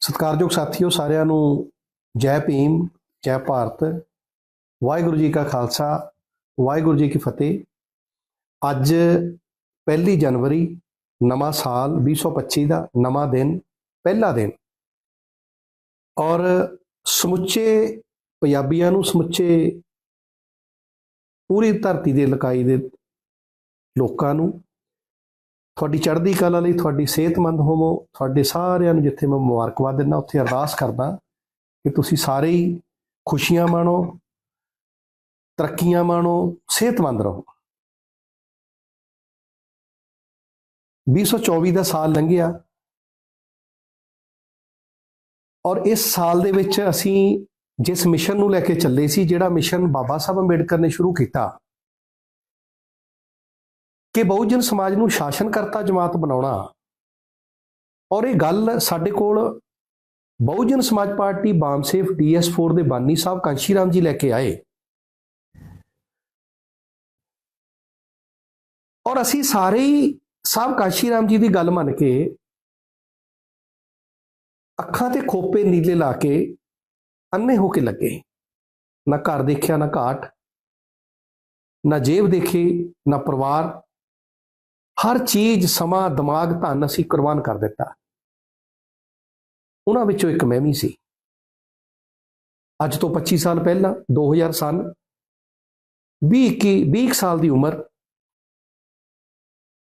ਸਤਿਕਾਰਯੋਗ ਸਾਥੀਓ, ਸਾਰਿਆਂ ਨੂੰ ਜੈ ਭੀਮ, ਜੈ ਭਾਰਤ। ਵਾਹਿਗੁਰੂ ਜੀ ਕਾ ਖਾਲਸਾ, ਵਾਹਿਗੁਰੂ ਜੀ ਕੀ ਫਤਿਹ। ਅੱਜ ਪਹਿਲੀ ਜਨਵਰੀ, ਨਵਾਂ ਸਾਲ 2025 ਦਾ ਨਵਾਂ ਦਿਨ, ਪਹਿਲਾ ਦਿਨ। ਔਰ ਸਮੁੱਚੇ ਪੰਜਾਬੀਆਂ ਨੂੰ, ਸਮੁੱਚੇ ਪੂਰੀ ਧਰਤੀ ਦੇ ਲਕਾਈ ਦੇ ਲੋਕਾਂ ਨੂੰ ਤੁਹਾਡੀ ਚੜ੍ਹਦੀ ਕਲਾ ਲਈ ਤੁਹਾਡੀ ਸਿਹਤਮੰਦ ਹੋਵੋ। ਤੁਹਾਡੇ ਸਾਰਿਆਂ ਨੂੰ ਜਿੱਥੇ ਮੈਂ ਮੁਬਾਰਕਬਾਦ ਦਿੰਦਾ, ਉੱਥੇ ਅਰਦਾਸ ਕਰਦਾ ਕਿ ਤੁਸੀਂ ਸਾਰੇ ਹੀ ਖੁਸ਼ੀਆਂ ਮਾਣੋ, ਤਰੱਕੀਆਂ ਮਾਣੋ, ਸਿਹਤਮੰਦ ਰਹੋ। 2024 ਦਾ ਸਾਲ ਲੰਘਿਆ ਔਰ ਇਸ ਸਾਲ ਦੇ ਵਿੱਚ ਅਸੀਂ ਜਿਸ ਮਿਸ਼ਨ ਨੂੰ ਲੈ ਕੇ ਚੱਲੇ ਸੀ, ਜਿਹੜਾ ਮਿਸ਼ਨ ਬਾਬਾ ਸਾਹਿਬ ਅੰਬੇਡਕਰ ਨੇ ਸ਼ੁਰੂ ਕੀਤਾ ਕਿ ਬਹੁਜਨ ਸਮਾਜ ਨੂੰ ਸ਼ਾਸਨਕਰਤਾ ਜਮਾਤ ਬਣਾਉਣਾ। ਔਰ ਇਹ ਗੱਲ ਸਾਡੇ ਕੋਲ ਬਹੁਜਨ ਸਮਾਜ ਪਾਰਟੀ ਬਾਮਸੇਫ ਡੀਐਸ4 ਦੇ ਬਾਨੀ ਸਾਹਿਬ ਕਾਂਸ਼ੀ ਰਾਮ ਜੀ ਲੈ ਕੇ ਆਏ। ਔਰ ਅਸੀਂ ਸਾਰੇ ਹੀ ਸਾਹਿਬ ਕਾਂਸ਼ੀ ਰਾਮ ਜੀ ਦੀ ਗੱਲ ਮੰਨ ਕੇ ਅੱਖਾਂ ਤੇ ਖੋਪੇ ਨੀਲੇ ਲਾ ਕੇ ਅੰਨੇ ਹੋ ਕੇ ਲੱਗੇ। ਨਾ ਘਰ ਦੇਖਿਆ, ਨਾ ਘਾਟ, ਨਾ ਜੇਬ ਦੇਖੀ, ਨਾ ਪਰਿਵਾਰ ਹਰ ਚੀਜ਼ ਸਮਾਂ, ਦਿਮਾਗ, ਧਨ ਅਸੀਂ ਕੁਰਬਾਨ ਕਰ ਦਿੱਤਾ। ਉਹਨਾਂ ਵਿੱਚੋਂ ਇੱਕ ਮੈਂ ਵੀ ਸੀ। ਅੱਜ ਤੋਂ 25 ਸਾਲ ਪਹਿਲਾਂ 2000 ਸਨ 20 21 20 ਸਾਲ ਦੀ ਉਮਰ,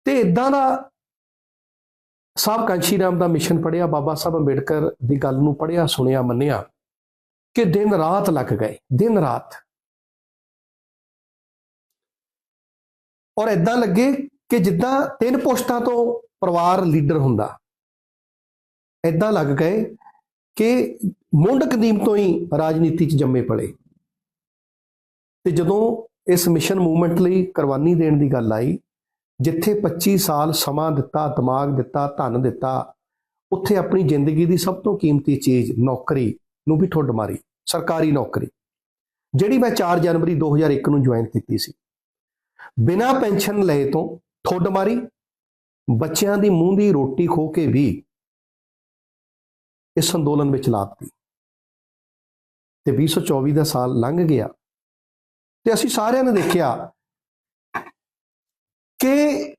ਤੇ ਇਦਾਂ ਦਾ ਸਾਹਿਬ ਕਾਂਸ਼ੀ ਰਾਮ ਦਾ ਮਿਸ਼ਨ ਪੜਿਆ ਬਾਬਾ ਸਾਹਿਬ ਅੰਬੇਡਕਰ ਦੀ ਗੱਲ ਨੂੰ ਪੜਿਆ ਸੁਣਿਆ, ਮੰਨਿਆ ਕਿ ਦਿਨ ਰਾਤ ਲੱਗ ਗਏ, ਦਿਨ ਰਾਤ। ਔਰ ਇਦਾਂ ਲੱਗੇ ਕਿ ਜਿੱਦਾਂ ਤਿੰਨ ਪੁਸ਼ਤਾਂ ਤੋਂ ਪਰਿਵਾਰ ਲੀਡਰ ਹੁੰਦਾ ਇਦਾਂ ਲੱਗ ਗਏ ਕਿ ਮੁੰਡ ਕਦੀਮ ਤੋਂ ਹੀ ਰਾਜਨੀਤੀ 'ਚ ਜੰਮੇ ਪਲੇ। ਤੇ ਜਦੋਂ ਇਸ ਮਿਸ਼ਨ ਮੂਵਮੈਂਟ ਲਈ ਕੁਰਬਾਨੀ ਦੇਣ ਦੀ ਗੱਲ ਆਈ, ਜਿੱਥੇ 25 ਸਾਲ ਸਮਾਂ ਦਿੱਤਾ, ਦਿਮਾਗ ਦਿੱਤਾ, ਧਨ ਦਿੱਤਾ, ਉੱਥੇ ਆਪਣੀ ਜ਼ਿੰਦਗੀ ਦੀ ਸਭ ਤੋਂ ਕੀਮਤੀ ਚੀਜ਼ ਨੌਕਰੀ ਨੂੰ ਵੀ ਠੁੱਡ ਮਾਰੀ, ਸਰਕਾਰੀ ਨੌਕਰੀ, ਜਿਹੜੀ ਮੈਂ 4 ਜਨਵਰੀ 2001 ਨੂੰ ਜੁਆਇਨ ਕੀਤੀ ਸੀ। ਬਿਨਾਂ ਪੈਨਸ਼ਨ ਲਏ ਤੋਂ ਠੁੱਡ ਮਾਰੀ ਬੱਚਿਆਂ ਦੀ ਮੂੰਹ ਦੀ ਰੋਟੀ ਖੋ ਕੇ ਵੀ ਇਸ ਅੰਦੋਲਨ ਵਿੱਚ ਲਾਤੀ ਤੇ 2024 ਦਾ ਸਾਲ ਲੰਘ ਗਿਆ ਤੇ ਅਸੀਂ ਸਾਰਿਆਂ ਨੇ ਦੇਖਿਆ ਕਿ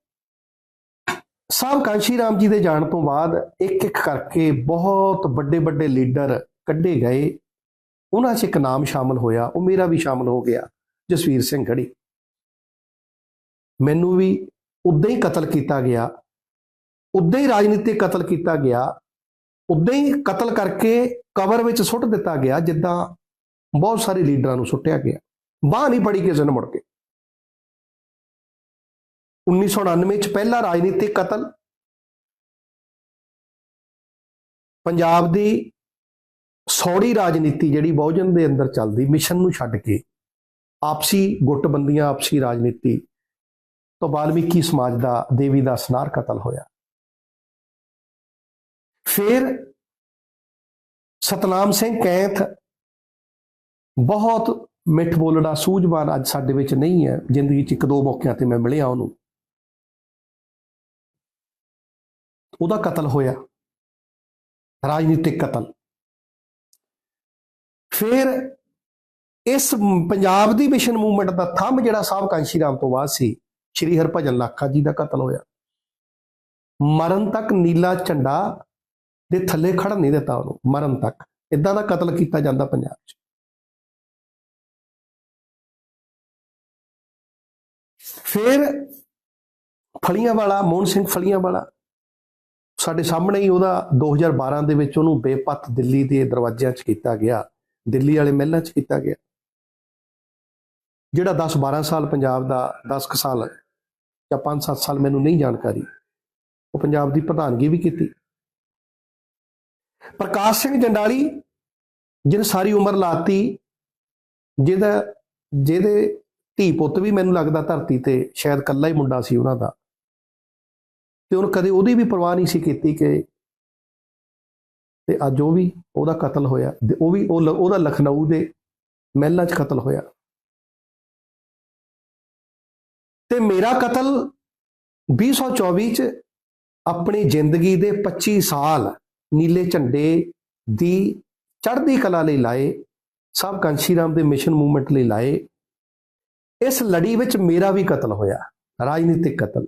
ਸਾਹਿਬ ਕਾਂਸ਼ੀ ਰਾਮ ਜੀ ਦੇ ਜਾਣ ਤੋਂ ਬਾਅਦ ਇੱਕ ਇੱਕ ਕਰਕੇ ਬਹੁਤ ਵੱਡੇ ਵੱਡੇ ਲੀਡਰ ਕੱਢੇ ਗਏ। ਉਹਨਾਂ 'ਚ ਇੱਕ ਨਾਮ ਸ਼ਾਮਲ ਹੋਇਆ, ਉਹ ਮੇਰਾ ਵੀ ਸ਼ਾਮਲ ਹੋ ਗਿਆ, ਜਸਵੀਰ ਸਿੰਘ ਖੜੀ। ਮੈਨੂੰ ਵੀ ਉਦਾਂ ਹੀ ਕਤਲ ਕੀਤਾ ਗਿਆ, ਉਦਾਂ ਹੀ ਰਾਜਨੀਤਿਕ ਕਤਲ ਕੀਤਾ ਗਿਆ, ਉਦਾਂ ਹੀ ਕਤਲ ਕਰਕੇ ਕਬਰ ਵਿੱਚ ਸੁੱਟ ਦਿੱਤਾ ਗਿਆ, ਜਿੱਦਾਂ ਬਹੁਤ ਸਾਰੇ ਲੀਡਰਾਂ ਨੂੰ ਸੁੱਟਿਆ ਗਿਆ। ਬਾਹ ਨਹੀਂ ਪੜੀ ਕਿਸੇ ਨੇ ਮੁੜ ਕੇ। 1999 ਚ ਪਹਿਲਾ ਰਾਜਨੀਤਿਕ ਕਤਲ। ਪੰਜਾਬ ਦੀ ਸੌੜੀ ਰਾਜਨੀਤੀ ਜਿਹੜੀ ਬਹੁਜਨ ਦੇ ਅੰਦਰ ਚੱਲਦੀ, ਮਿਸ਼ਨ ਨੂੰ ਛੱਡ ਕੇ ਆਪਸੀ ਗੁੱਟਬੰਦੀਆਂ, ਆਪਸੀ ਰਾਜਨੀਤੀ ਤੋਂ ਬਾਲਮੀਕੀ ਸਮਾਜ ਦਾ, ਦੇਵੀ ਦਾ ਸਨਾਰ ਕਤਲ ਹੋਇਆ। ਫਿਰ ਸਤਨਾਮ ਸਿੰਘ ਕੈਂਥ ਬਹੁਤ ਮਿੱਠ ਬੋਲੜਾ ਸੂਝਵਾਨ ਅੱਜ ਸਾਡੇ ਵਿੱਚ ਨਹੀਂ ਹੈ। ਜ਼ਿੰਦਗੀ 'ਚ ਇੱਕ ਦੋ ਮੌਕਿਆਂ ਤੇ ਮੈਂ ਮਿਲਿਆ ਉਹਨੂੰ। ਉਹਦਾ ਕਤਲ ਹੋਇਆ। ਰਾਜਨੀਤਿਕ ਕਤਲ। ਫਿਰ ਇਸ ਪੰਜਾਬ ਦੀ ਮਿਸ਼ਨ ਮੂਵਮੈਂਟ ਦਾ ਥੰਮ ਜਿਹੜਾ ਸਾਹਿਬ ਕਾਂਸ਼ੀ ਰਾਮ ਤੋਂ ਬਾਅਦ ਸੀ ਸ਼੍ਰੀ ਹਰਭਜਨ ਲਾਖਾ ਜੀ ਦਾ ਕਤਲ ਹੋਇਆ। ਮਰਨ ਤੱਕ ਨੀਲਾ ਝੰਡਾ ਦੇ ਥੱਲੇ ਖੜਨ ਨਹੀਂ ਦਿੱਤਾ ਉਹਨੂੰ, ਮਰਨ ਤੱਕ। ਇਦਾਂ ਦਾ ਕਤਲ ਕੀਤਾ ਜਾਂਦਾ ਪੰਜਾਬ 'ਚ। ਫਿਰ ਫਲੀਆਂ ਵਾਲਾ ਮੋਹਨ ਸਿੰਘ ਫਲੀਆਂ ਵਾਲਾ ਸਾਡੇ ਸਾਹਮਣੇ ਹੀ ਉਹਦਾ 2012 ਦੇ ਵਿੱਚ ਉਹਨੂੰ ਬੇਪੱਤ ਦਿੱਲੀ ਦੇ ਦਰਵਾਜ਼ਿਆਂ 'ਚ ਕੀਤਾ ਗਿਆ, ਦਿੱਲੀ ਵਾਲੇ ਮਹਿਲਾਂ 'ਚ ਕੀਤਾ ਗਿਆ। ਜਿਹੜਾ 10 12 ਸਾਲ ਪੰਜਾਬ ਦਾ 10 ਕੁ ਸਾਲ ਜਾਂ 5 7 ਸਾਲ ਮੈਨੂੰ ਨਹੀਂ ਜਾਣਕਾਰੀ, ਉਹ ਪੰਜਾਬ ਦੀ ਪ੍ਰਧਾਨਗੀ ਵੀ ਕੀਤੀ। ਪ੍ਰਕਾਸ਼ ਸਿੰਘ ਜੰਡਾਲੀ, ਜਿਹਨੇ ਸਾਰੀ ਉਮਰ ਲਾਤੀ, ਜਿਹਦਾ, ਜਿਹਦੇ ਧੀ ਪੁੱਤ ਵੀ ਮੈਨੂੰ ਲੱਗਦਾ ਧਰਤੀ ਤੇ ਸ਼ਾਇਦ ਕੱਲਾ ਹੀ ਮੁੰਡਾ ਸੀ ਉਹਨਾਂ ਦਾ। ਤੇ ਉਹਨ ਕਦੇ ਉਹਦੀ ਵੀ ਪਰਵਾਹ ਨਹੀਂ ਸੀ ਕੀਤੀ ਕਿ ਤੇ ਅੱਜ ਉਹ ਵੀ ਉਹਦਾ ਕਤਲ ਹੋਇਆ, ਤੇ ਉਹ ਵੀ ਉਹ ਲ- ਉਹਦਾ ਲਖਨਊ ਦੇ ਮਹਿਲਾਂ 'ਚ ਕਤਲ ਹੋਇਆ। ਤੇ ਮੇਰਾ ਕਤਲ 2024 'ਚ ਆਪਣੀ ਜ਼ਿੰਦਗੀ ਦੇ 25 ਸਾਲ ਨੀਲੇ ਝੰਡੇ ਦੀ ਚੜ੍ਹਦੀ ਕਲਾ ਲਈ ਲਾਏ ਸਭ ਕਾਂਸ਼ੀ ਰਾਮ ਦੇ ਮਿਸ਼ਨ ਮੂਵਮੈਂਟ ਲਈ ਲਾਏ। ਇਸ ਲੜੀ ਵਿੱਚ ਮੇਰਾ ਵੀ ਕਤਲ ਹੋਇਆ, ਰਾਜਨੀਤਿਕ ਕਤਲ।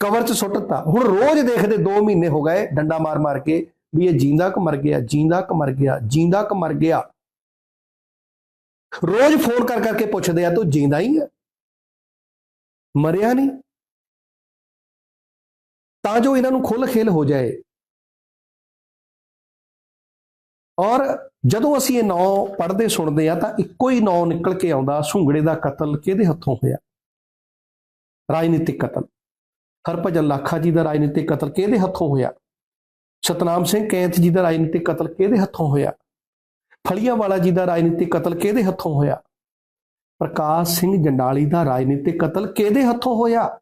ਕਵਰ ਚ ਸੁੱਟਤਾ ਹੁਣ ਰੋਜ਼ ਦੇਖਦੇ 2 ਮਹੀਨੇ ਹੋ ਗਏ ਡੰਡਾ ਮਾਰ ਮਾਰ ਕੇ ਵੀ ਇਹ ਜਿੰਦਾ ਕ ਮਰ ਗਿਆ, ਜਿੰਦਾ ਕ ਮਰ ਗਿਆ, ਜਿੰਦਾ ਕ ਮਰ ਗਿਆ। ਰੋਜ਼ ਫੋਨ ਕਰ ਕਰਕੇ ਪੁੱਛਦੇ ਆ, ਤੂੰ ਜਿੰਦਾ ਹੀ ਹੈ ਮਰਿਆ ਨਹੀਂ? ਤਾਂ ਜੋ ਇਹਨਾਂ ਨੂੰ ਖੁੱਲ ਖੇਲ ਹੋ ਜਾਏ। ਔਰ ਜਦੋਂ ਅਸੀਂ ਇਹ ਨਾਂ ਪੜ੍ਹਦੇ ਸੁਣਦੇ ਆ, ਤਾਂ ਇੱਕੋ ਹੀ ਨਾਂ ਨਿਕਲ ਕੇ ਆਉਂਦਾ, ਸੁੰਗੜੇ ਦਾ ਕਤਲ ਕਿਹਦੇ ਹੱਥੋਂ ਹੋਇਆ? ਰਾਜਨੀਤਿਕ ਕਤਲ। ਹਰਭਜਨ ਲਾਖਾ ਜੀ ਦਾ ਰਾਜਨੀਤਿਕ ਕਤਲ ਕਿਹਦੇ ਹੱਥੋਂ ਹੋਇਆ? ਸਤਨਾਮ ਸਿੰਘ ਕੈਂਥ ਜੀ ਦਾ ਰਾਜਨੀਤਿਕ ਕਤਲ ਕਿਹਦੇ ਹੱਥੋਂ ਹੋਇਆ? ਫਲੀਆਵਾਲਾ ਜੀ ਦਾ ਰਾਜਨੀਤਿਕ ਕਤਲ ਕਿਹਦੇ ਹੱਥੋਂ ਹੋਇਆ? ਪ੍ਰਕਾਸ਼ ਸਿੰਘ ਜੰਡਾਲੀ ਦਾ ਰਾਜਨੀਤਿਕ ਕਤਲ ਕਿਹਦੇ ਹੱਥੋਂ ਹੋਇਆ?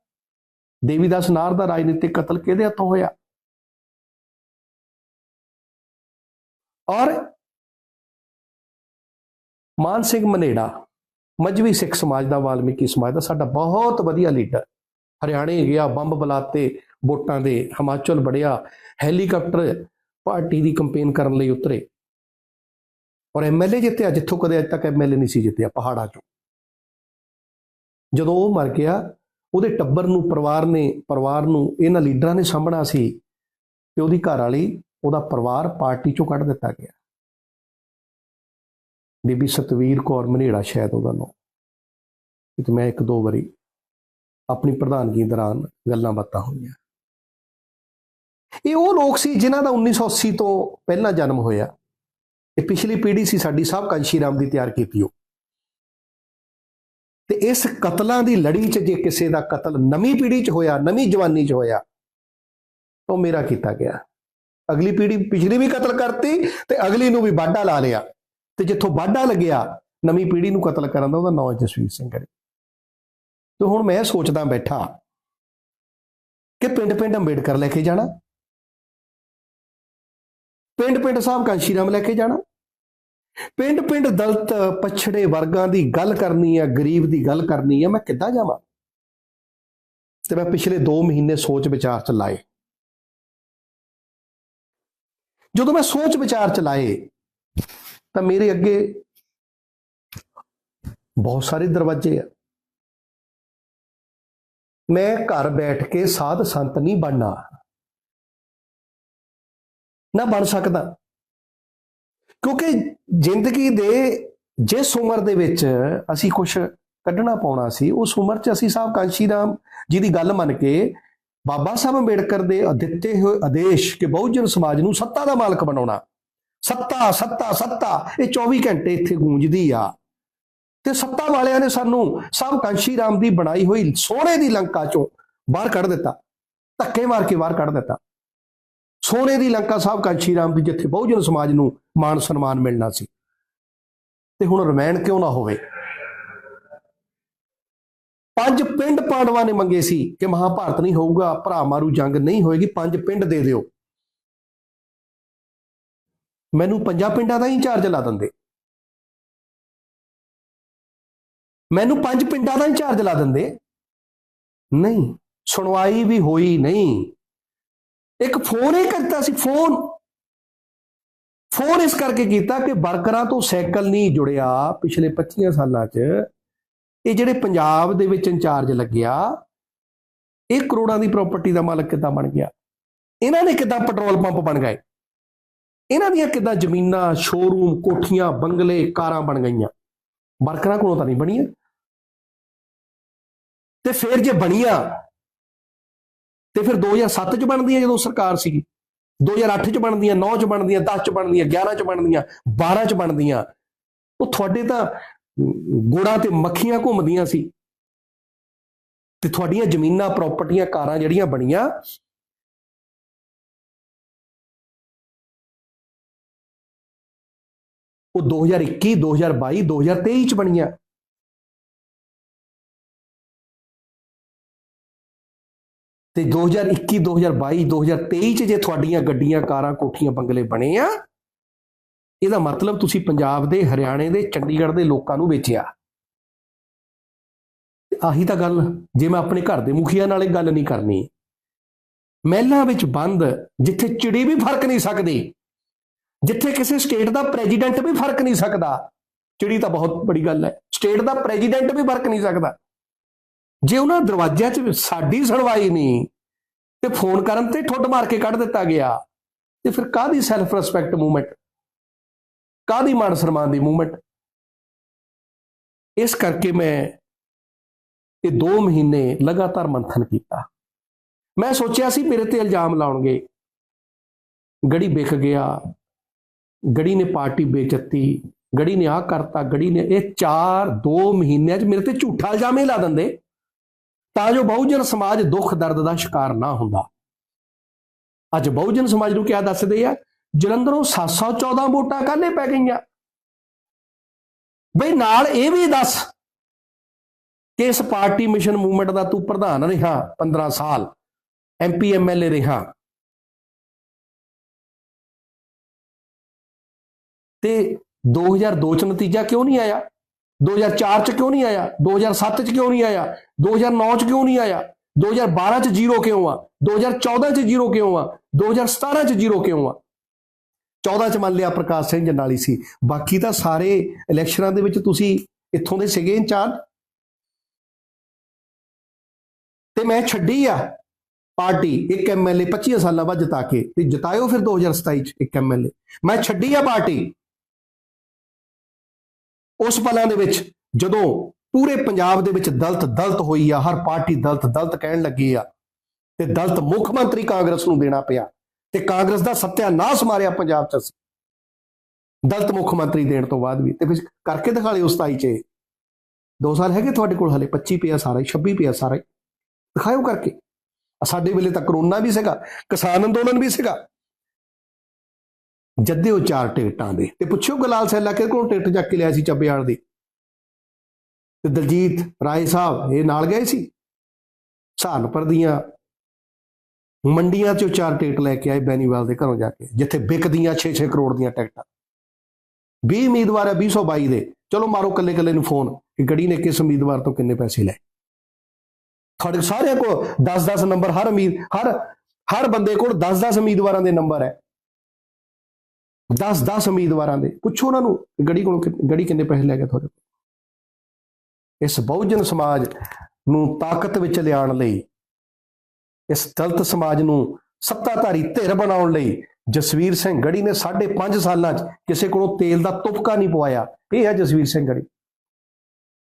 ਦੇਵੀਦਾਸ ਨਾਰ ਦਾ ਰਾਜਨੀਤਿਕ ਕਤਲ ਕਿਹਦੇ ਹੱਥੋਂ ਹੋਇਆ? ਔਰ ਮਾਨ ਸਿੰਘ ਮਨੇੜਾ ਮਜਵੀ ਸਿੱਖ ਸਮਾਜ ਦਾ, ਵਾਲਮੀਕੀ ਸਮਾਜ ਦਾ ਸਾਡਾ ਬਹੁਤ ਵਧੀਆ ਲੀਡਰ। ਹਰਿਆਣੇ ਗਿਆ, ਬੰਬ ਬਲਾਤੇ ਵੋਟਾਂ ਦੇ, ਹਿਮਾਚਲ ਬੜਿਆ ਹੈਲੀਕਾਪਟਰ ਪਾਰਟੀ ਦੀ ਕੰਪੇਨ ਕਰਨ ਲਈ ਉਤਰੇ। ਔਰ ਐਮਐਲਏ ਜਿੱਤਿਆ ਜਿੱਥੋਂ ਕਦੇ ਅਜ ਤੱਕ ਐਮਐਲਏ ਨਹੀਂ ਸੀ ਜਿੱਤਿਆ, ਪਹਾੜਾਂ 'ਚੋਂ। ਜਦੋਂ ਉਹ ਮਰ ਗਿਆ, ਉਹਦੇ ਟੱਬਰ ਨੂੰ, ਪਰਿਵਾਰ ਨੇ, ਪਰਿਵਾਰ ਨੂੰ, ਇਹਨਾਂ ਲੀਡਰਾਂ ਨੇ ਸਾਂਭਣਾ ਸੀ ਤੇ ਉਹਦੀ ਘਰ ਵਾਲੀ, ਉਹਦਾ ਪਰਿਵਾਰ ਪਾਰਟੀ ਚੋਂ ਕੱਢ ਦਿੱਤਾ ਗਿਆ। ਬੀਬੀ ਸਤਵੀਰ ਕੌਰ ਮਨੇੜਾ ਸ਼ਾਇਦ ਉਹਦਾ ਨਾਮ। ਤੇ ਮੈਂ ਇੱਕ ਦੋ ਵਾਰੀ ਆਪਣੀ ਪ੍ਰਧਾਨਗੀ ਦੌਰਾਨ ਗੱਲਾਂ ਬਾਤਾਂ ਹੋਈਆਂ। ਇਹ ਉਹ ਲੋਕ ਸੀ ਜਿਨ੍ਹਾਂ ਦਾ 1980 ਤੋਂ ਪਹਿਲਾਂ ਜਨਮ ਹੋਇਆ। ਇਹ ਪਿਛਲੀ ਪੀੜ੍ਹੀ ਸੀ, ਸਾਡੀ ਸਭ ਕਾਂਸ਼ੀ ਰਾਮ ਦੀ ਤਿਆਰ ਕੀਤੀ ਉਹ। ਤੇ ਇਸ ਕਤਲਾਂ ਦੀ ਲੜੀ 'ਚ ਜੇ ਕਿਸੇ ਦਾ ਕਤਲ ਨਵੀਂ ਪੀੜ੍ਹੀ 'ਚ ਹੋਇਆ, ਨਵੀਂ ਜਵਾਨੀ 'ਚ ਹੋਇਆ, ਤਾਂ ਮੇਰਾ ਕੀਤਾ ਗਿਆ। ਅਗਲੀ ਪੀੜ੍ਹੀ ਪਿਛਲੀ ਵੀ ਕਤਲ ਕਰਤੀ ਤੇ ਅਗਲੀ ਨੂੰ ਵੀ ਬਾਡਾ ਲਾ ਲਿਆ। ਤੇ ਜਿੱਥੋਂ ਬਾਡਾ ਲੱਗਿਆ, ਨਵੀਂ ਪੀੜ੍ਹੀ ਨੂੰ ਕਤਲ ਕਰਨ ਦਾ ਉਹਦਾ ਨਾਮ ਜਸਵੀਰ ਸਿੰਘ ਹੈ ਤੇ ਹੁਣ ਮੈਂ ਸੋਚਦਾ ਬੈਠਾ ਕਿ ਪਿੰਡ ਪਿੰਡ ਅੰਬੇਡਕਰ ਲੈ ਕੇ ਜਾਣਾ। ਪਿੰਡ ਪਿੰਡ ਸਾਹਿਬ ਕਾਂਸ਼ੀ ਰਾਮ ਲੈ ਕੇ ਜਾਣਾ। ਪਿੰਡ ਪਿੰਡ ਦਲਤ ਪਛੜੇ ਵਰਗਾਂ ਦੀ ਗੱਲ ਕਰਨੀ ਹੈ ਗਰੀਬ ਦੀ ਗੱਲ ਕਰਨੀ ਹੈ ਮੈਂ ਕਿੱਦਾਂ ਜਾਵਾਂ? ਤੇ ਮੈਂ ਪਿਛਲੇ 2 ਮਹੀਨੇ ਸੋਚ ਵਿਚਾਰ ਚ ਲਾਏ। ਜਦੋਂ ਮੈਂ ਸੋਚ ਵਿਚਾਰ ਚ ਲਾਏ, ਤਾਂ ਮੇਰੇ ਅੱਗੇ ਬਹੁਤ ਸਾਰੇ ਦਰਵਾਜ਼ੇ ਆ। ਮੈਂ ਘਰ ਬੈਠ ਕੇ ਸਾਧ ਸੰਤ ਨਹੀਂ ਬਣਨਾ। ਨਾ ਬਣ ਸਕਦਾ। ਕਿਉਂਕਿ ਜ਼ਿੰਦਗੀ ਦੇ ਜਿਸ ਉਮਰ ਦੇ ਵਿੱਚ ਅਸੀਂ ਕੁਝ ਕੱਢਣਾ ਪਾਉਣਾ ਸੀ, ਉਸ ਉਮਰ 'ਚ ਅਸੀਂ ਸਾਹਿਬ ਕਾਂਸ਼ੀ ਰਾਮ ਜੀ ਦੀ ਗੱਲ ਮੰਨ ਕੇ ਬਾਬਾ ਸਾਹਿਬ ਅੰਬੇਡਕਰ ਦੇ ਦਿੱਤੇ ਹੋਏ ਆਦੇਸ਼ ਕਿ ਬਹੁਜਨ ਸਮਾਜ ਨੂੰ ਸੱਤਾ ਦਾ ਮਾਲਕ ਬਣਾਉਣਾ। ਸੱਤਾ ਸੱਤਾ ਸੱਤਾ, ਇਹ 24 ਘੰਟੇ ਇੱਥੇ ਗੂੰਜਦੀ ਆ। ਤੇ ਸੱਤਾ ਵਾਲਿਆਂ ਨੇ ਸਾਨੂੰ ਸਾਹਿਬ ਕਾਂਸ਼ੀ ਰਾਮ ਦੀ ਬਣਾਈ ਹੋਈ ਸੋਹਣੇ ਦੀ ਲੰਕਾ ਚੋਂ ਬਾਹਰ ਕੱਢ ਦਿੱਤਾ। ਧੱਕੇ ਮਾਰ ਕੇ ਬਾਹਰ ਕੱਢ ਦਿੱਤਾ। ਸੋਨੇ ਦੀ ਲੰਕਾ ਸਾਹਿਬ ਕਾਂਸ਼ੀ ਰਾਮ ਦੀ ਜਿੱਥੇ ਬਹੁਜਨ ਸਮਾਜ ਨੂੰ ਮਾਣ ਸਨਮਾਨ ਮਿਲਣਾ ਸੀ। ਤੇ ਹੁਣ ਰਮੈਣ ਕਿਉਂ ਨਾ ਹੋਵੇ? ਪੰਜ ਪਿੰਡ ਪਾਂਡਵਾਂ ਨੇ ਮੰਗੇ ਸੀ ਕਿ ਮਹਾਭਾਰਤ ਨਹੀਂ ਹੋਊਗਾ, ਭਰਾ ਮਾਰੂ ਜੰਗ ਨਹੀਂ ਹੋਏਗੀ, ਪੰਜ ਪਿੰਡ ਦੇ ਦਿਓ। ਮੈਨੂੰ ਪੰਜਾਂ ਪਿੰਡਾਂ ਦਾ ਇੰਚਾਰਜ ਲਾ ਦਿੰਦੇ। ਮੈਨੂੰ ਪੰਜ ਪਿੰਡਾਂ ਦਾ ਇੰਚਾਰਜ ਲਾ ਦਿੰਦੇ। ਨਹੀਂ, ਸੁਣਵਾਈ ਵੀ ਹੋਈ ਨਹੀਂ। ਇੱਕ ਫੋਨ ਹੀ ਕਰਤਾ ਸੀ, ਫੋਨ। ਫੋਨ ਇਸ ਕਰਕੇ ਕੀਤਾ ਕਿ ਵਰਕਰਾਂ ਤੋਂ ਸਾਈਕਲ ਨਹੀਂ ਜੁੜਿਆ ਪਿਛਲੇ 25 ਸਾਲਾਂ 'ਚ। ਇਹ ਜਿਹੜੇ ਪੰਜਾਬ ਦੇ ਵਿੱਚ ਇੰਚਾਰਜ ਲੱਗਿਆ, ਇਹ ਕਰੋੜਾਂ ਦੀ ਪ੍ਰਾਪਰਟੀ ਦਾ ਮਾਲਕ ਕਿੱਦਾਂ ਬਣ ਗਿਆ? ਇਹਨਾਂ ਨੇ ਕਿੱਦਾਂ ਪੈਟਰੋਲ ਪੰਪ ਬਣ ਗਏ? ਇਹਨਾਂ ਦੀਆਂ ਕਿੱਦਾਂ ਜ਼ਮੀਨਾਂ ਸ਼ੋਰੂਮ ਕੋਠੀਆਂ, ਬੰਗਲੇ, ਕਾਰਾਂ ਬਣ ਗਈਆਂ? ਵਰਕਰਾਂ ਕੋਲੋਂ ਤਾਂ ਨਹੀਂ ਬਣੀਆਂ। ਤੇ ਫਿਰ ਜੇ ਬਣੀਆਂ ਤੇ ਫਿਰ 2007 ਚ ਬਣਦੀਆਂ ਜਦੋਂ ਸਰਕਾਰ ਸੀਗੀ। 2008 ਚ ਬਣਦੀਆਂ 9 ਚ ਬਣਦੀਆਂ 10 ਚ ਬਣਦੀਆਂ 11 ਚ ਬਣਦੀਆਂ 12 ਚ ਬਣਦੀਆਂ। ਉਹ ਤੁਹਾਡੇ ਤਾਂ ਗੋੜਾ ਤੇ ਮੱਖੀਆਂ ਘੁੰਮਦੀਆਂ ਸੀ। ਤੇ ਤੁਹਾਡੀਆਂ ਜ਼ਮੀਨਾਂ ਪ੍ਰਾਪਰਟੀਆਂ ਕਾਰਾਂ ਜਿਹੜੀਆਂ ਬਣੀਆਂ, ਉਹ 2021 2022 2023 ਚ ਬਣੀਆਂ। ਤੇ 2021 2022 2023 ਚ ਜੇ ਤੁਹਾਡੀਆਂ ਗੱਡੀਆਂ, ਕਾਰਾਂ, ਕੋਠੀਆਂ, ਬੰਗਲੇ ਬਣੇ ਆ, ਇਹਦਾ ਮਤਲਬ ਤੁਸੀਂ ਪੰਜਾਬ ਦੇ, ਹਰਿਆਣੇ ਦੇ, ਚੰਡੀਗੜ੍ਹ ਦੇ ਲੋਕਾਂ ਨੂੰ ਵੇਚਿਆ। ਆਹੀ ਤਾਂ ਗੱਲ, ਜੇ ਮੈਂ ਆਪਣੇ ਘਰ ਦੇ ਮੁਖੀਆ ਨਾਲ ਇਹ ਗੱਲ ਨਹੀਂ ਕਰਨੀ। ਮਹਿਲਾਂ ਵਿੱਚ ਬੰਦ, ਜਿੱਥੇ ਚਿੜੀ ਵੀ ਫ਼ਰਕ ਨਹੀਂ ਸਕਦੀ, ਜਿੱਥੇ ਕਿਸੇ ਸਟੇਟ ਦਾ ਪ੍ਰੈਜ਼ੀਡੈਂਟ ਵੀ ਫ਼ਰਕ ਨਹੀਂ ਸਕਦਾ। ਚਿੜੀ ਤਾਂ ਬਹੁਤ ਬੜੀ ਗੱਲ ਹੈ। ਸਟੇਟ ਦਾ ਪ੍ਰੈਜ਼ੀਡੈਂਟ ਵੀ ਫ਼ਰਕ ਨਹੀਂ ਸਕਦਾ। ਜੇ ਉਹਨਾਂ ਦਰਵਾਜ਼ਿਆਂ 'ਚ ਸਾਡੀ ਸੁਣਵਾਈ ਨਹੀਂ ਤੇ ਫੋਨ ਕਰਨ ਤੇ ਠੁੱਡ ਮਾਰ ਕੇ ਕੱਢ ਦਿੱਤਾ ਗਿਆ, ਤੇ ਫਿਰ ਕਾਹਦੀ ਸੈਲਫ ਰਿਸਪੈਕਟ ਮੂਵਮੈਂਟ ਕਾਹਦੀ ਮਾਨ ਸਨਮਾਨ ਦੀ ਮੂਵਮੈਂਟ ਇਸ ਕਰਕੇ ਮੈਂ ਇਹ 2 ਮਹੀਨੇ ਲਗਾਤਾਰ ਮੰਥਨ ਕੀਤਾ। ਮੈਂ ਸੋਚਿਆ ਸੀ ਮੇਰੇ ਤੇ ਇਲਜ਼ਾਮ ਲਾਉਣਗੇ। ਗੜੀ ਵਿਕ ਗਿਆ, ਗੜੀ ਨੇ ਪਾਰਟੀ ਵੇਚਤੀ, ਗੜੀ ਨੇ ਆਹ ਕਰਤਾ, ਗੜੀ ਨੇ ਇਹ 4 2 ਮਹੀਨਿਆਂ 'ਚ ਮੇਰੇ ਤੇ ਝੂਠਾ ਇਲਜ਼ਾਮ ਹੀ ਲਾ ਦਿੰਦੇ। ਤਾਂ ਜੋ ਬਹੁਜਨ ਸਮਾਜ ਦੁੱਖ ਦਰਦ ਦਾ ਸ਼ਿਕਾਰ ਨਾ ਹੁੰਦਾ। ਅੱਜ ਬਹੁਜਨ ਸਮਾਜ ਨੂੰ ਕਿਹਾ ਦੱਸਦੇ ਆ? ਜਲੰਧਰੋਂ 714 ਵੋਟਾਂ ਕਾਹਲੇ ਪੈ ਗਈਆਂ? ਬਈ ਨਾਲ ਇਹ ਵੀ ਦੱਸ ਕਿ ਇਸ ਪਾਰਟੀ ਮਿਸ਼ਨ ਮੂਵਮੈਂਟ ਦਾ ਤੂੰ ਪ੍ਰਧਾਨ ਰਿਹਾ 15 ਸਾਲ ਐਮਪੀ ਐਮਐਲਏ ਰਿਹਾ। ਤੇ 2002 ਚ ਨਤੀਜਾ ਕਿਉਂ ਨਹੀਂ ਆਇਆ? 2004 ਚ ਕਿਉਂ ਨਹੀਂ ਆਇਆ? 2007 ਚ ਕਿਉਂ ਨਹੀਂ ਆਇਆ? 2009 ਚ ਕਿਉਂ ਨਹੀਂ ਆਇਆ? 2012 ਚ ਜ਼ੀਰੋ ਕਿਉਂ ਆ? 2014 ਚ ਜ਼ੀਰੋ ਕਿਉਂ ਆ? 2017 ਚ ਜ਼ੀਰੋ ਕਿਉਂ ਆ? 14 ਚ ਮੰਨ ਲਿਆ ਪ੍ਰਕਾਸ਼ ਸਿੰਘ ਜਨਾਲੀ ਸੀ। ਬਾਕੀ ਤਾਂ ਸਾਰੇ ਇਲੈਕਸ਼ਨਾਂ ਦੇ ਵਿੱਚ ਤੁਸੀਂ ਇੱਥੋਂ ਦੇ ਸੀਗੇ ਇੰਚਾਰਜ। ਤੇ ਮੈਂ ਛੱਡੀ ਆ ਪਾਰਟੀ ਇੱਕ ਐਮਐਲਏ 25 ਸਾਲਾਂ ਬਾਅਦ ਜਿਤਾ ਕੇ। ਤੇ ਜਿਤਾਇਓ ਫਿਰ 2027 ਚ ਇੱਕ ਐਮਐਲਏ ਮੈਂ ਛੱਡੀ ਆ ਪਾਰਟੀ। ਉਸ ਪਲਾਂ ਦੇ ਵਿੱਚ ਜਦੋਂ ਪੂਰੇ ਪੰਜਾਬ ਦੇ ਵਿੱਚ ਦਲਤ ਦਲਤ ਹੋਈ ਆ ਹਰ ਪਾਰਟੀ ਦਲਤ ਦਲਤ ਕਹਿਣ ਲੱਗੀ ਆ ਤੇ ਦਲਤ ਮੁੱਖ ਮੰਤਰੀ ਕਾਂਗਰਸ ਨੂੰ ਦੇਣਾ ਪਿਆ ਤੇ ਕਾਂਗਰਸ ਦਾ ਸੱਤਿਆਨਾਸ਼ ਮਾਰਿਆ ਪੰਜਾਬ ਚ ਅਸੀਂ। ਦਲਤ ਮੁੱਖ ਮੰਤਰੀ ਦੇਣ ਤੋਂ ਬਾਅਦ ਵੀ ਤੇ ਫਿਰ ਕਰਕੇ ਦਿਖਾ ਲਿਓ 27 ਚ 2 ਸਾਲ ਹੈਗੇ ਤੁਹਾਡੇ ਕੋਲ ਹਲੇ 25 ਪਿਆ ਸਾਰਾ ਹੀ, 26 ਪਿਆ ਸਾਰਾ। ਦਿਖਾਇਓ ਕਰਕੇ। ਸਾਡੇ ਵੇਲੇ ਤਾਂ ਕਰੋਨਾ ਵੀ ਸੀਗਾ ਕਿਸਾਨ ਅੰਦੋਲਨ ਵੀ ਸੀਗਾ ਜੱਦੇ ਉਹ ਚਾਰ ਟਿਕਟਾਂ ਦੇ। ਤੇ ਪੁੱਛਿਓ ਗਲਾਲ ਸੈਲਾ ਕਿਹਦੇ ਕੋਲੋਂ ਟਿਕਟ ਚੱਕ ਕੇ ਲਿਆ ਸੀ ਚੱਬੇਵਾਲ ਦੀ? ਤੇ ਦਲਜੀਤ ਰਾਏ ਸਾਹਿਬ, ਇਹ ਨਾਲ ਗਏ ਸੀ? ਸਹਾਰਨਪੁਰ ਦੀਆਂ ਮੰਡੀਆਂ ਚੋਂ ਚਾਰ ਟਿਕਟ ਲੈ ਕੇ ਆਏ ਬੈਨੀਵਾਲ ਦੇ ਘਰੋਂ ਜਾ ਕੇ, ਜਿੱਥੇ ਵਿਕਦੀਆਂ 6-6 ਕਰੋੜ ਦੀਆਂ ਟਿਕਟਾਂ। 20 ਉਮੀਦਵਾਰ ਹੈ 222 ਦੇ। ਚਲੋ ਮਾਰੋ ਕੱਲੇ ਕੱਲੇ ਨੂੰ ਫੋਨ ਕਿ ਗੜੀ ਨੇ ਕਿਸ ਉਮੀਦਵਾਰ ਤੋਂ ਕਿੰਨੇ ਪੈਸੇ ਲਏ। ਤੁਹਾਡੇ ਸਾਰਿਆਂ ਕੋਲ 10-10 ਨੰਬਰ, ਹਰ ਉਮੀਦ, ਹਰ ਹਰ ਬੰਦੇ ਕੋਲ 10-10 ਉਮੀਦਵਾਰਾਂ ਦੇ ਨੰਬਰ ਹੈ। 10-10 ਉਮੀਦਵਾਰਾਂ ਦੇ, ਪੁੱਛੋ ਉਹਨਾਂ ਨੂੰ ਗੜੀ ਕੋਲੋਂ ਗੜੀ ਕਿੰਨੇ ਪੈਸੇ ਲੈ ਕੇ ਤੁਹਾਡੇ ਕੋਲ ਇਸ ਬਹੁਜਨ ਸਮਾਜ ਨੂੰ ਤਾਕਤ ਵਿੱਚ ਲਿਆਉਣ ਲਈ, ਇਸ ਦਲਤ ਸਮਾਜ ਨੂੰ ਸੱਤਾਧਾਰੀ ਧਿਰ ਬਣਾਉਣ ਲਈ ਜਸਵੀਰ ਸਿੰਘ ਗੜੀ ਨੇ 5.5 ਸਾਲਾਂ 'ਚ ਕਿਸੇ ਕੋਲੋਂ ਤੇਲ ਦਾ ਤੁਪਕਾ ਨਹੀਂ ਪਵਾਇਆ। ਇਹ ਹੈ ਜਸਵੀਰ ਸਿੰਘ ਗੜੀ।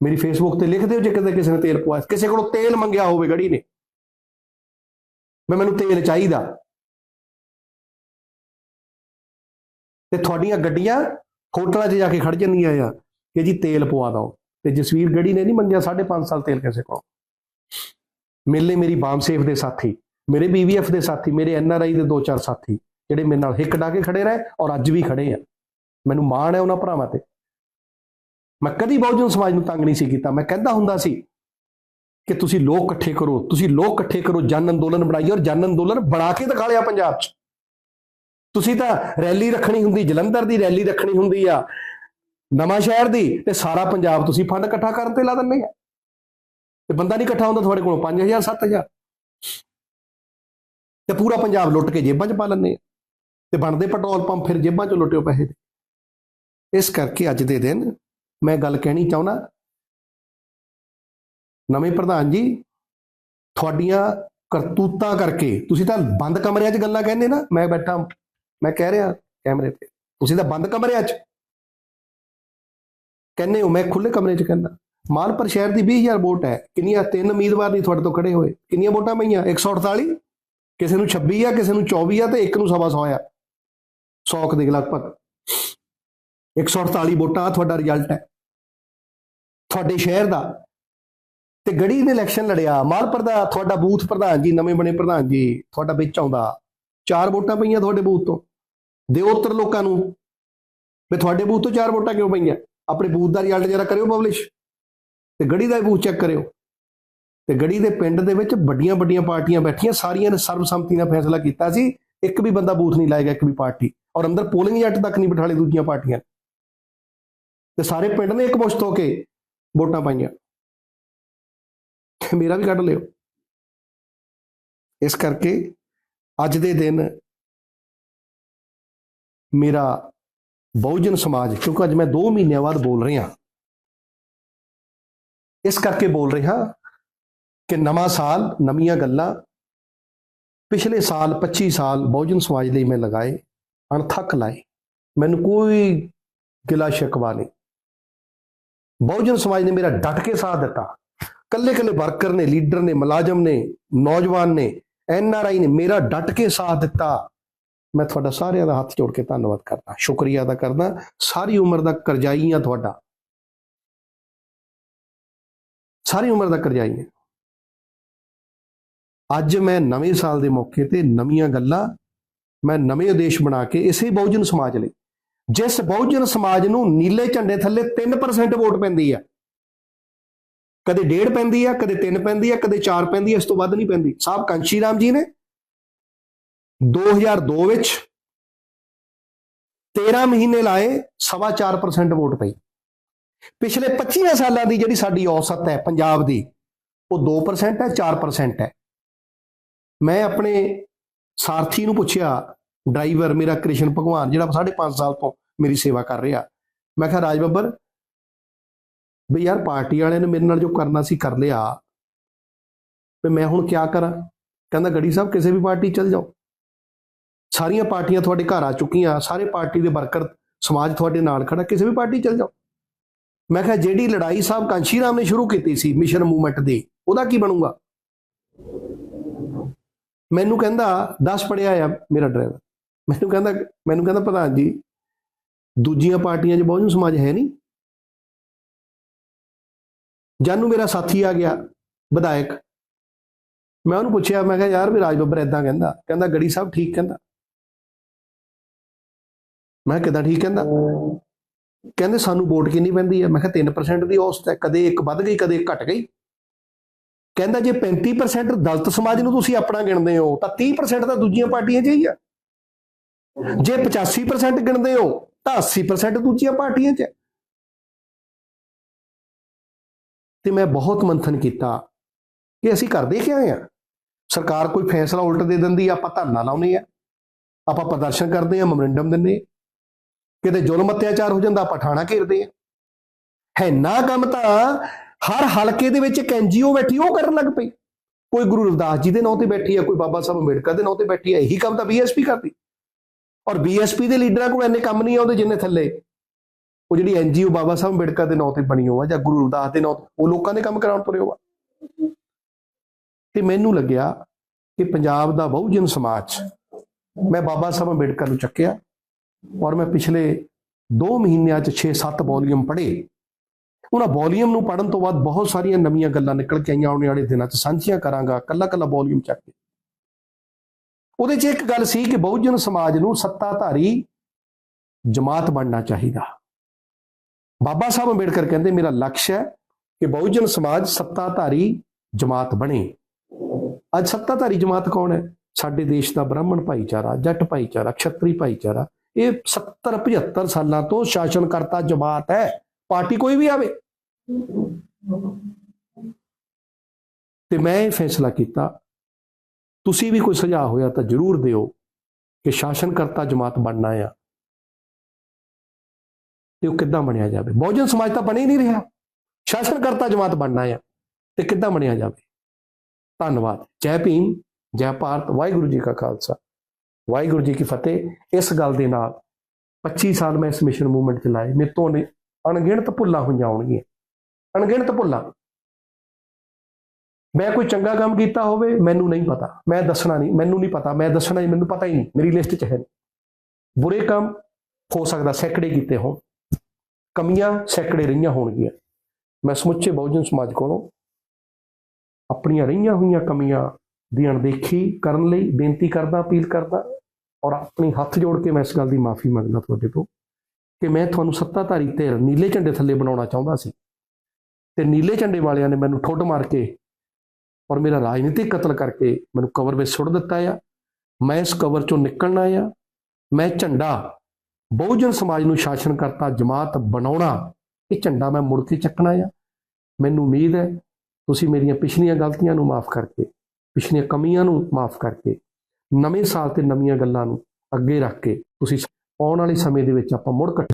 ਮੇਰੀ ਫੇਸਬੁੱਕ ਤੇ ਲਿਖ ਦਿਓ ਜੇ ਕਿਤੇ ਕਿਸੇ ਨੇ ਤੇਲ ਪਵਾਇਆ। ਕਿਸੇ ਕੋਲੋਂ ਤੇਲ ਮੰਗਿਆ ਹੋਵੇ ਗੜੀ ਨੇ। ਮੈਂ ਮੈਨੂੰ ਤੇਲ ਚਾਹੀਦਾ। ਤੇ ਤੁਹਾਡੀਆਂ ਗੱਡੀਆਂ ਹੋਟਲਾਂ 'ਚ ਜਾ ਕੇ ਖੜ ਜਾਂਦੀਆਂ ਆ ਕਿ ਜੀ ਤੇਲ ਪਵਾ ਦਿਓ। ਤੇ ਜਸਵੀਰ ਗੜੀ ਨੇ ਨਹੀਂ ਮੰਗਿਆ 5.5 ਸਾਲ ਤੇਲ ਕਿਸੇ ਕੋਲ। ਮੇਲੇ ਮੇਰੀ ਬਾਮ ਸੇਫ ਦੇ ਸਾਥੀ, ਮੇਰੇ ਬੀਵੀਐਫ ਦੇ ਸਾਥੀ, ਮੇਰੇ ਐਨਆਰਆਈ ਦੇ ਦੋ ਚਾਰ ਸਾਥੀ, ਜਿਹੜੇ ਮੇਰੇ ਨਾਲ ਹਿੱਕ ਡਾ ਕੇ ਖੜੇ ਰਹੇ ਔਰ ਅੱਜ ਵੀ ਖੜੇ ਆ। ਮੈਨੂੰ ਮਾਣ ਹੈ ਉਹਨਾਂ ਭਰਾਵਾਂ ਤੇ। ਮੈਂ ਕਦੀ ਬਹੁਜਨ ਸਮਾਜ ਨੂੰ ਤੰਗ ਨਹੀਂ ਸੀ ਕੀਤਾ। ਮੈਂ ਕਹਿੰਦਾ ਹੁੰਦਾ ਸੀ ਕਿ ਤੁਸੀਂ ਲੋਕ ਇਕੱਠੇ ਕਰੋ, ਤੁਸੀਂ ਲੋਕ ਇਕੱਠੇ ਕਰੋ ਜਨ ਅੰਦੋਲਨ ਬਣਾਈਏ ਔਰ ਜਨ ਅੰਦੋਲਨ ਬਣਾ ਕੇ ਦਿਖਾ ਲਿਆ ਪੰਜਾਬ 'ਚ। ਤੁਸੀਂ ਤਾਂ ਰੈਲੀ ਰੱਖਣੀ ਹੁੰਦੀ, ਜਲੰਧਰ ਦੀ ਰੈਲੀ ਰੱਖਣੀ ਹੁੰਦੀ ਆ, ਨਵਾਂ ਸ਼ਹਿਰ ਦੀ ਤੇ ਸਾਰਾ ਪੰਜਾਬ ਤੁਸੀਂ ਫੰਡ ਇਕੱਠਾ ਕਰਨ ਤੇ ਲਾ ਦਿੰਦੇ ਆ। ਤੇ ਬੰਦਾ ਨਹੀਂ ਇਕੱਠਾ ਹੁੰਦਾ ਤੁਹਾਡੇ ਕੋਲ 5000 7000 ਤੇ ਪੂਰਾ ਪੰਜਾਬ ਲੁੱਟ ਕੇ ਜੇਬਾਂ 'ਚ ਪਾ ਲੈਂਦੇ ਆ। ਤੇ ਬਣਦੇ ਪੈਟਰੋਲ ਪੰਪ ਫਿਰ ਜੇਬਾਂ 'ਚ ਲੁੱਟਿਓ ਪੈਸੇ ਦੇ। ਇਸ ਕਰਕੇ ਅੱਜ ਦੇ ਦਿਨ ਮੈਂ ਗੱਲ ਕਹਿਣੀ ਚਾਹੁੰਦਾ, ਨਵੇਂ ਪ੍ਰਧਾਨ ਜੀ, ਤੁਹਾਡੀਆਂ ਕਰਤੂਤਾਂ ਕਰਕੇ ਤੁਸੀਂ ਤਾਂ ਬੰਦ ਕਮਰਿਆਂ 'ਚ ਗੱਲਾਂ ਕਹਿੰਦੇ ਨਾ, ਮੈਂ ਬੈਠਾ ਮੈਂ ਕਹਿ ਰਿਹਾ ਕੈਮਰੇ ਤੇ, ਤੁਸੀਂ ਤਾਂ ਬੰਦ ਕਮਰਿਆਂ 'ਚ। ਕਹਿੰਦੇ ਹੋ, ਮੈਂ ਖੁੱਲੇ ਕਮਰੇ 'ਚ ਕਹਿੰਦਾ, ਮਾਲਪੁਰ ਸ਼ਹਿਰ ਦੀ 20000 ਵੋਟ ਹੈ, ਕਿੰਨੀਆਂ ਤਿੰਨ ਉਮੀਦਵਾਰ ਨਹੀਂ ਤੁਹਾਡੇ ਤੋਂ ਖੜੇ ਹੋਏ, ਕਿੰਨੀਆਂ ਵੋਟਾਂ ਪਈਆਂ? 148 ਕਿਸੇ ਨੂੰ 26 ਆ, ਕਿਸੇ ਨੂੰ 24 ਆ ਤੇ ਇੱਕ ਨੂੰ ਸਵਾ ਸੌ ਆ। 100 ਦੇ ਲਗਭਗ। 148 ਵੋਟਾਂ ਤੁਹਾਡਾ ਰਿਜ਼ਲਟ ਹੈ। ਤੁਹਾਡੇ ਸ਼ਹਿਰ ਦਾ। ਤੇ ਗੜੀ ਨੇ ਇਲੈਕਸ਼ਨ ਲੜਿਆ, ਮਾਲਪੁਰ ਦਾ ਤੁਹਾਡਾ ਬੂਥ ਪ੍ਰਧਾਨ ਜੀ, ਨਵੇਂ ਬਣੇ ਪ੍ਰਧਾਨ ਜੀ, ਤੁਹਾਡਾ ਵਿੱਚ ਆਉਂਦਾ। ਚਾਰ ਵੋਟਾਂ ਪਈਆਂ ਤੁਹਾਡੇ ਬੂਥ ਤੋਂ। ਦਿਓ ਉੱਤਰ ਲੋਕਾਂ ਨੂੰ, ਵੀ ਤੁਹਾਡੇ ਬੂਥ ਤੋਂ ਚਾਰ ਵੋਟਾਂ ਕਿਉਂ ਪਈਆਂ? ਆਪਣੇ ਬੂਥ ਦਾ ਰਿਜ਼ਲਟ ਜਰਾ ਕਰਿਓ ਪਬਲਿਸ਼ ਤੇ ਗੜੀ ਦਾ ਬੂਥ ਚੈੱਕ ਕਰਿਓ। ਤੇ ਗੜੀ ਦੇ ਪਿੰਡ ਦੇ ਵਿੱਚ ਵੱਡੀਆਂ ਵੱਡੀਆਂ ਪਾਰਟੀਆਂ ਬੈਠੀਆਂ, ਸਾਰੀਆਂ ਨੇ ਸਰਬਸੰਮਤੀ ਨਾਲ ਫੈਸਲਾ ਕੀਤਾ ਸੀ, ਇੱਕ ਵੀ ਬੰਦਾ ਬੂਥ ਨਹੀਂ ਲਾਏਗਾ, ਇੱਕ ਵੀ ਪਾਰਟੀ, ਔਰ ਅੰਦਰ ਪੋਲਿੰਗ ਏਜੰਟ ਤੱਕ ਨਹੀਂ ਬਿਠਾਲੇ ਦੂਜੀਆਂ ਪਾਰਟੀਆਂ ਤੇ ਸਾਰੇ ਪਿੰਡ ਨੇ ਇੱਕ ਮੁਸ਼ਤ ਹੋ ਕੇ ਵੋਟਾਂ ਪਾਈਆਂ। ਮੇਰਾ ਵੀ ਕੱਢ ਲਿਓ। ਇਸ ਕਰਕੇ ਅੱਜ ਦੇ ਦਿਨ ਮੇਰਾ ਬਹੁਜਨ ਸਮਾਜ ਕਿਉਂਕਿ ਅੱਜ ਮੈਂ 2 ਮਹੀਨਿਆਂ ਬਾਅਦ ਬੋਲ ਰਿਹਾ ਇਸ ਕਰਕੇ ਬੋਲ ਰਿਹਾ ਕਿ ਨਵਾਂ ਸਾਲ ਨਵੀਆਂ ਗੱਲਾਂ ਪਿਛਲੇ ਸਾਲ 25 ਸਾਲ ਬਹੁਜਨ ਸਮਾਜ ਲਈ ਮੈਂ ਲਗਾਏ ਅਣਥੱਕ ਲਾਏ ਮੈਨੂੰ ਕੋਈ ਗਿਲਾ ਸ਼ਿਕਵਾ ਨਹੀਂ ਬਹੁਜਨ ਸਮਾਜ ਨੇ ਮੇਰਾ ਡਟ ਕੇ ਸਾਥ ਦਿੱਤਾ ਕੱਲੇ ਕੱਲੇ ਵਰਕਰ ਨੇ ਲੀਡਰ ਨੇ ਮੁਲਾਜ਼ਮ ਨੇ ਨੌਜਵਾਨ ਨੇ ਐਨ ਆਰ ਆਈ ਨੇ ਮੇਰਾ ਡਟ ਕੇ ਸਾਥ ਦਿੱਤਾ ਮੈਂ ਤੁਹਾਡਾ ਸਾਰਿਆਂ ਦਾ ਹੱਥ ਜੋੜ ਕੇ ਧੰਨਵਾਦ ਕਰਦਾ। ਸ਼ੁਕਰੀਆ ਅਦਾ ਕਰਦਾ। ਸਾਰੀ ਉਮਰ ਦਾ ਕਰਜ਼ਾਈ ਆ ਤੁਹਾਡਾ। ਸਾਰੀ ਉਮਰ ਦਾ ਕਰਜ਼ਾਈ ਹੈ ਅੱਜ ਮੈਂ ਨਵੇਂ ਸਾਲ ਦੇ ਮੌਕੇ ਤੇ ਨਵੀਆਂ ਗੱਲਾਂ ਮੈਂ ਨਵੇਂ ਉਦੇਸ਼ ਬਣਾ ਕੇ ਇਸੇ ਬਹੁਜਨ ਸਮਾਜ ਲਈ। ਜਿਸ ਬਹੁਜਨ ਸਮਾਜ ਨੂੰ ਨੀਲੇ ਝੰਡੇ ਥੱਲੇ 3% ਵੋਟ ਪੈਂਦੀ ਆ। ਕਦੇ 1.5 ਪੈਂਦੀ ਆ, ਕਦੇ 3 ਪੈਂਦੀ ਆ, ਕਦੇ 4 ਪੈਂਦੀ ਆ, ਇਸ ਤੋਂ ਵੱਧ ਨਹੀਂ ਪੈਂਦੀ। ਸਾਹਿਬ ਕੰਸ਼ੀ ਰਾਮ ਜੀ ਨੇ 2002 ਵਿੱਚ 13 ਮਹੀਨੇ ਲਾਏ, ਸਵਾ 4% ਵੋਟ ਪਈ। ਪਿਛਲੇ 25 ਸਾਲਾਂ ਦੀ ਜਿਹੜੀ ਸਾਡੀ ਔਸਤ ਹੈ ਪੰਜਾਬ ਦੀ, ਉਹ 2% ਹੈ 4% ਹੈ। ਮੈਂ ਆਪਣੇ ਸਾਰਥੀ ਨੂੰ ਪੁੱਛਿਆ, ਡਰਾਈਵਰ ਮੇਰਾ ਕ੍ਰਿਸ਼ਨ ਭਗਵਾਨ, ਜਿਹੜਾ 5.5 ਸਾਲ ਤੋਂ ਮੇਰੀ ਸੇਵਾ ਕਰ ਰਿਹਾ। ਮੈਂ ਕਿਹਾ, ਰਾਜ ਬੱਬਰ, ਵੀ ਯਾਰ ਪਾਰਟੀ ਵਾਲਿਆਂ ਨੇ ਮੇਰੇ ਨਾਲ ਜੋ ਕਰਨਾ ਸੀ ਕਰ ਲਿਆ। ਤੇ ਮੈਂ ਹੁਣ ਕੀ ਕਰਾਂ? ਕਹਿੰਦਾ, ਗੜੀ ਸਾਹਿਬ, ਕਿਸੇ ਵੀ ਪਾਰਟੀ ਚਲ ਜਾਓ। ਸਾਰੀਆਂ ਪਾਰਟੀਆਂ ਤੁਹਾਡੇ ਘਰ ਆ ਚੁੱਕੀਆਂ, ਸਾਰੇ ਪਾਰਟੀ ਦੇ ਵਰਕਰ ਸਮਾਜ ਤੁਹਾਡੇ ਨਾਲ ਖੜਾ, ਕਿਸੇ ਵੀ ਪਾਰਟੀ ਚਲ ਜਾਓ। ਮੈਂ ਕਿਹਾ ਜਿਹੜੀ ਲੜਾਈ ਸਾਹਿਬ ਕਾਂਸ਼ੀ ਰਾਮ ਨੇ ਸ਼ੁਰੂ ਕੀਤੀ ਸੀ ਮਿਸ਼ਨ ਮੂਵਮੈਂਟ ਦੀ, ਉਹਦਾ ਕੀ ਬਣੂਗਾ? ਮੈਨੂੰ ਕਹਿੰਦਾ 10 ਪੜਿਆ ਆ ਮੇਰਾ ਡਰਾਈਵਰ। ਮੈਨੂੰ ਕਹਿੰਦਾ ਮੈਨੂੰ ਕਹਿੰਦਾ ਪ੍ਰਧਾਨ ਜੀ, ਦੂਜੀਆਂ ਪਾਰਟੀਆਂ 'ਚ ਬਹੁਜਨ ਸਮਾਜ ਹੈ ਨਹੀਂ। ਜਾਨੂ ਮੇਰਾ ਸਾਥੀ ਆ ਗਿਆ, ਵਿਧਾਇਕ। ਮੈਂ ਉਹਨੂੰ ਪੁੱਛਿਆ, ਮੈਂ ਕਿਹਾ, ਯਾਰ ਵੀ ਰਾਜ ਬੱਬਰ ਇਦਾਂ ਕਹਿੰਦਾ। ਕਹਿੰਦਾ, ਗੜੀ ਸਾਹਿਬ ਠੀਕ ਕਹਿੰਦਾ। ਮੈਂ ਕਿਦਾਂ ਠੀਕ ਕਹਿੰਦਾ? ਕਹਿੰਦੇ ਸਾਨੂੰ ਵੋਟ ਕਿੰਨੀ ਪੈਂਦੀ ਹੈ ਮੈਂ ਕਿਹਾ 3% ਦੀ ਔਸਤ ਹੈ। ਕਦੇ ਇੱਕ ਵੱਧ ਗਈ ਕਦੇ ਇੱਕ ਘਟ ਗਈ। ਕਹਿੰਦਾ ਜੇ 35% ਦਲਤ ਸਮਾਜ ਨੂੰ ਤੁਸੀਂ ਆਪਣਾ ਗਿਣਦੇ ਹੋ ਤਾਂ 30% ਤਾਂ ਦੂਜੀਆਂ ਪਾਰਟੀਆਂ 'ਚ ਹੀ ਆ। ਜੇ 85% ਗਿਣਦੇ ਹੋ ਤਾਂ 80% ਦੂਜੀਆਂ ਪਾਰਟੀਆਂ 'ਚ। ਹੈ ਤੇ ਮੈਂ ਬਹੁਤ ਮੰਥਨ ਕੀਤਾ ਕਿ ਅਸੀਂ ਕਰਦੇ ਕੀ ਆਏ ਆ? ਸਰਕਾਰ ਕੋਈ ਫੈਸਲਾ ਉਲਟ ਦੇ ਦਿੰਦੀ ਆ, ਆਪਾਂ ਧਰਨਾ ਲਾਉਨੇ ਆ। ਆਪਾਂ ਪ੍ਰਦਰਸ਼ਨ ਕਰਦੇ ਆ ਮੈਮੋਰੰਡਮ ਦਿੰਨੇ ਆ। ਕਿਤੇ ਜ਼ੁਲਮ ਅਤਿਆਚਾਰ ਹੋ ਜਾਂਦਾ, ਆਪਾਂ ਠਾਣਾ ਘੇਰਦੇ ਆ ਹੈ ਨਾ ਕੰਮ ਤਾਂ ਹਰ ਹਲਕੇ ਦੇ ਵਿੱਚ ਇੱਕ ਐਨਜੀਓ ਬੈਠੀ, ਉਹ ਕਰਨ ਲੱਗ ਪਈ। ਕੋਈ ਗੁਰੂ ਰਵਿਦਾਸ ਜੀ ਦੇ ਨਾਂ ਤੇ ਬੈਠੀ ਆ ਕੋਈ ਬਾਬਾ ਸਾਹਿਬ ਅੰਬੇਡਕਰ ਦੇ ਨਾਂ ਤੇ ਬੈਠੀ ਆ ਇਹੀ ਕੰਮ ਤਾਂ ਬੀਐਸਪੀ ਕਰਦੀ। ਔਰ ਬੀਐਸਪੀ ਦੇ ਲੀਡਰਾਂ ਕੋਲ ਇੰਨੇ ਕੰਮ ਨਹੀਂ ਆਉਂਦੇ ਜਿੰਨੇ ਥੱਲੇ। ਉਹ ਜਿਹੜੀ ਐਨਜੀਓ ਬਾਬਾ ਸਾਹਿਬ ਅੰਬੇਡਕਰ ਦੇ ਨਾਂ ਤੇ ਬਣੀ ਹੋਆ, ਜਾਂ ਗੁਰੂ ਰਵਿਦਾਸ ਦੇ ਨਾਂ ਤੇ, ਉਹ ਲੋਕਾਂ ਦੇ ਕੰਮ ਕਰਾਉਣ ਤੁਰੇ ਹੋਆ। ਤੇ ਮੈਨੂੰ ਲੱਗਿਆ ਕਿ ਪੰਜਾਬ ਦਾ ਬਹੁਜਨ ਸਮਾਜ, ਮੈਂ ਬਾਬਾ ਸਾਹਿਬ ਅੰਬੇਡਕਰ ਨੂੰ ਚੱਕਿਆ। ਔਰ ਮੈਂ ਪਿਛਲੇ 2 ਮਹੀਨਿਆਂ 'ਚ 6-7 ਵੋਲੀਅਮ ਪੜ੍ਹੇ। ਉਹਨਾਂ ਵੋਲੀਅਮ ਨੂੰ ਪੜਨ ਤੋਂ ਬਾਅਦ ਬਹੁਤ ਸਾਰੀਆਂ ਨਵੀਆਂ ਗੱਲਾਂ ਨਿਕਲ ਕੇ ਆਈਆਂ, ਆਉਣ ਵਾਲੇ ਦਿਨਾਂ 'ਚ ਸਾਂਝੀਆਂ ਕਰਾਂਗਾ, ਕੱਲਾ ਕੱਲਾ ਵੋਲੀਅਮ ਚੱਕ ਕੇ। ਉਹਦੇ 'ਚ ਇੱਕ ਗੱਲ ਸੀ ਕਿ ਬਹੁਜਨ ਸਮਾਜ ਨੂੰ ਸੱਤਾਧਾਰੀ ਜਮਾਤ ਬਣਨਾ ਚਾਹੀਦਾ। ਬਾਬਾ ਸਾਹਿਬ ਅੰਬੇਡਕਰ ਕਹਿੰਦੇ, ਮੇਰਾ ਲਕਸ਼ ਹੈ ਕਿ ਬਹੁਜਨ ਸਮਾਜ ਸੱਤਾਧਾਰੀ ਜਮਾਤ ਬਣੇ। ਅੱਜ ਸੱਤਾਧਾਰੀ ਜਮਾਤ ਕੌਣ ਹੈ? ਸਾਡੇ ਦੇਸ਼ ਦਾ ਬ੍ਰਾਹਮਣ ਭਾਈਚਾਰਾ, ਜੱਟ ਭਾਈਚਾਰਾ, ਖੱਤਰੀ ਭਾਈਚਾਰਾ। ਇਹ 70 75 ਸਾਲਾਂ ਤੋਂ ਸ਼ਾਸਨਕਰਤਾ ਜਮਾਤ ਹੈ। ਪਾਰਟੀ ਕੋਈ ਵੀ ਆਵੇ। ਤੇ ਮੈਂ ਇਹ ਫੈਸਲਾ ਕੀਤਾ, ਤੁਸੀਂ ਵੀ ਕੋਈ ਸੁਝਾਅ ਹੋਇਆ ਤਾਂ ਜਰੂਰ ਦਿਓ ਕਿ ਸ਼ਾਸਨਕਰਤਾ ਜਮਾਤ ਬਣਨਾ ਆ ਤੇ ਉਹ ਕਿੱਦਾਂ ਬਣਿਆ ਜਾਵੇ। ਬਹੁਜਨ ਸਮਾਜ ਤਾਂ ਬਣ ਹੀ ਨਹੀਂ ਰਿਹਾ। ਸ਼ਾਸਨਕਰਤਾ ਜਮਾਤ ਬਣਨਾ ਆ ਤੇ ਕਿੱਦਾਂ ਬਣਿਆ ਜਾਵੇ। ਧੰਨਵਾਦ। ਜੈ ਭੀਮ, ਜੈ ਭਾਰਤ। ਵਾਹਿਗੁਰੂ ਜੀ ਕਾ ਖਾਲਸਾ। ਵਾਹਿਗੁਰੂ ਜੀ ਕੀ ਫਤਿਹ। ਇਸ ਗੱਲ ਦੇ ਨਾਲ 25 ਸਾਲ ਮੈਂ ਇਸ ਮਿਸ਼ਨ ਮੂਵਮੈਂਟ 'ਚ ਲਾਏ। ਮੇਰੇ ਤੋਂ ਨੇ ਅਣਗਿਣਤ ਭੁੱਲਾਂ ਹੋਈਆਂ ਹੋਣਗੀਆਂ। ਅਣਗਿਣਤ ਭੁੱਲਾਂ। ਮੈਂ ਕੋਈ ਚੰਗਾ ਕੰਮ ਕੀਤਾ ਹੋਵੇ, ਮੈਨੂੰ ਨਹੀਂ ਪਤਾ। ਮੈਂ ਦੱਸਣਾ ਨਹੀਂ, ਮੈਨੂੰ ਨਹੀਂ ਪਤਾ। ਮੈਂ ਦੱਸਣਾ ਨਹੀਂ ਮੈਨੂੰ ਪਤਾ ਹੀ ਨਹੀਂ। ਮੇਰੀ ਲਿਸਟ 'ਚ ਹੈ ਨਹੀਂ। ਬੁਰੇ ਕੰਮ ਹੋ ਸਕਦਾ, ਸੈਂਕੜੇ ਕੀਤੇ ਹੋਣ। ਕਮੀਆਂ ਸੈਂਕੜੇ ਰਹੀਆਂ ਹੋਣਗੀਆਂ। ਮੈਂ ਸਮੁੱਚੇ ਬਹੁਜਨ ਸਮਾਜ ਕੋਲੋਂ ਆਪਣੀਆਂ ਰਹੀਆਂ ਹੋਈਆਂ ਕਮੀਆਂ ਦੀ ਅਣਦੇਖੀ ਕਰਨ ਲਈ ਬੇਨਤੀ ਕਰਦਾ, ਅਪੀਲ ਕਰਦਾ। ਔਰ ਆਪਣੀ ਹੱਥ ਜੋੜ ਕੇ ਮੈਂ ਇਸ ਗੱਲ ਦੀ ਮਾਫੀ ਮੰਗਦਾ ਤੁਹਾਡੇ ਤੋਂ ਕਿ ਮੈਂ ਤੁਹਾਨੂੰ ਸੱਤਾਧਾਰੀ ਧਿਰ ਨੀਲੇ ਝੰਡੇ ਥੱਲੇ ਬਣਾਉਣਾ ਚਾਹੁੰਦਾ ਸੀ ਤੇ ਨੀਲੇ ਝੰਡੇ ਵਾਲਿਆਂ ਨੇ ਮੈਨੂੰ ਠੁੱਡ ਮਾਰ ਕੇ ਔਰ ਮੇਰਾ ਰਾਜਨੀਤਿਕ ਕਤਲ ਕਰਕੇ ਮੈਨੂੰ ਕਵਰ ਵਿੱਚ ਸੁੱਟ ਦਿੱਤਾ ਆ। ਮੈਂ ਇਸ ਕਵਰ ਚੋਂ ਨਿਕਲਣਾ ਆ ਮੈਂ ਝੰਡਾ ਬਹੁਜਨ ਸਮਾਜ ਨੂੰ ਸ਼ਾਸਨ ਕਰਤਾ, ਜਮਾਤ ਬਣਾਉਣਾ, ਇਹ ਝੰਡਾ ਮੈਂ ਮੁੜ ਕੇ ਚੱਕਣਾ ਆ। ਮੈਨੂੰ ਉਮੀਦ ਹੈ ਤੁਸੀਂ ਮੇਰੀਆਂ ਪਿਛਲੀਆਂ ਗਲਤੀਆਂ ਨੂੰ ਮਾਫ ਕਰਕੇ, ਪਿਛਲੀਆਂ ਕਮੀਆਂ ਨੂੰ ਮਾਫ ਕਰਕੇ ਨਵੇਂ ਸਾਲ ਤੇ ਨਵੀਆਂ ਗੱਲਾਂ ਨੂੰ ਅੱਗੇ ਰੱਖ ਕੇ ਤੁਸੀਂ ਆਉਣ ਵਾਲੇ ਸਮੇਂ ਦੇ ਵਿੱਚ ਆਪਾਂ ਮੁੜ ਇਕੱਠੇ